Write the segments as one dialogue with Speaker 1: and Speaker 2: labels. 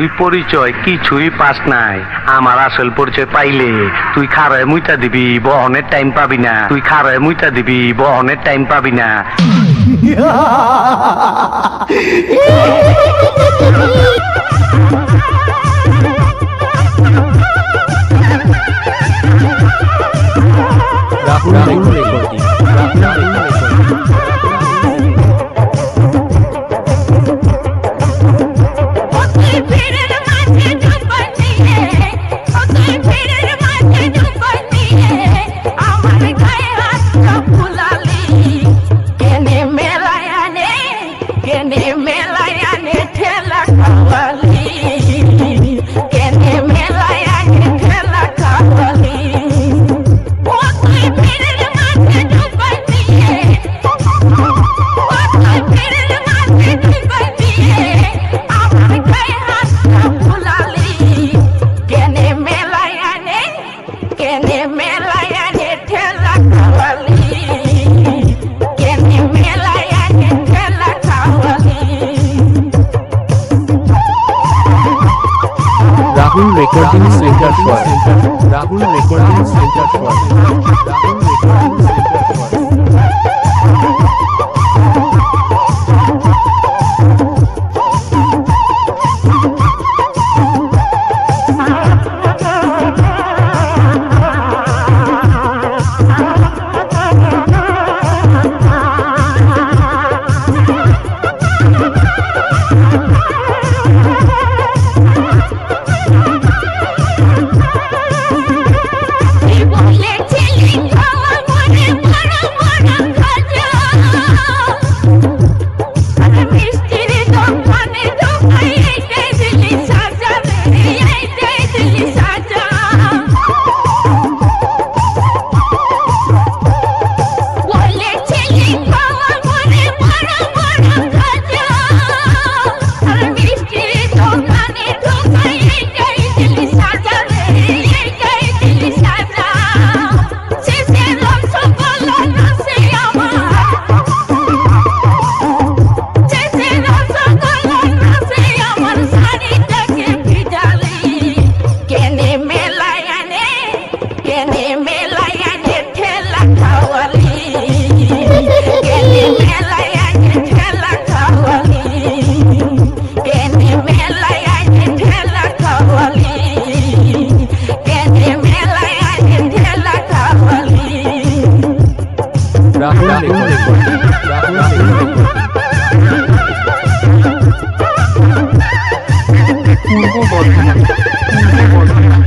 Speaker 1: তুই পরিচয় কিছুই পাস নাই। আমার আসল পরিচয় পাইলে তুই খারায় মুইতা দিবি, বহনের টাইম পাবি না। তুই খারায় মুইতা দিবি, বহনের টাইম পাবি না।
Speaker 2: Rahul recording centre for Rahul recording centre for Rahul recording Ha ha ha! কেনে মেলায় ঠেলা খাওয়ালি কেনে মেলায় ঠেলা খাওয়ালি কেনে মেলায় ঠেলা খাওয়ালি কেনে মেলায় ঠেলা খাওয়ালি
Speaker 3: Rahul Rahul
Speaker 1: Purba Bardhaman Purba Bardhaman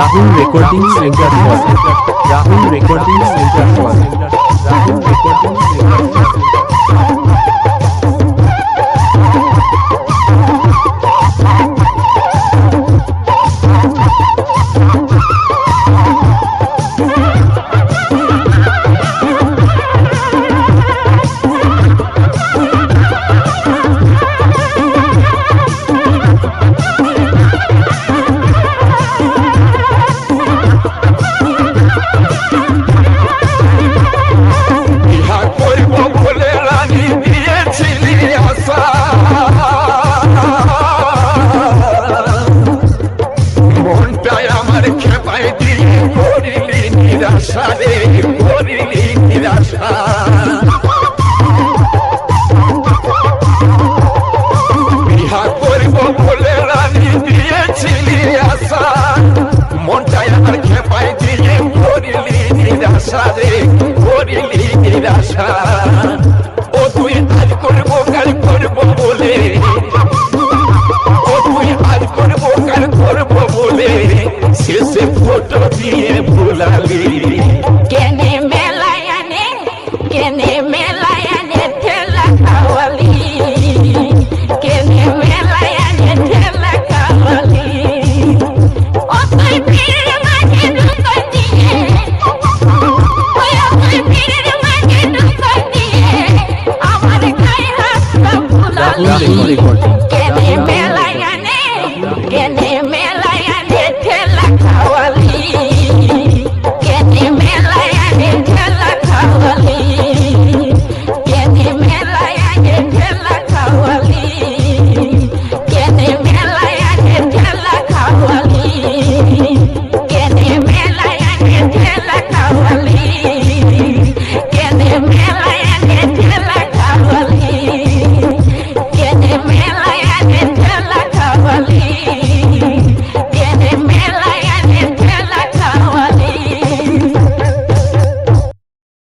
Speaker 3: Rahul recording centre for Rahul recording centre Rahul recording centre
Speaker 4: বিহা করব বলে রানী দিয়েছিলি আশা। মনটাই আর খেপাই দিয়ে করিলি নিরাশা রে, করিলি নিরাশা। ও তুই আজ করব, কাল করব বলে। ও তুই আজ করব, কাল করব বলে। শেষে ফটো দিয়ে ভুলালি।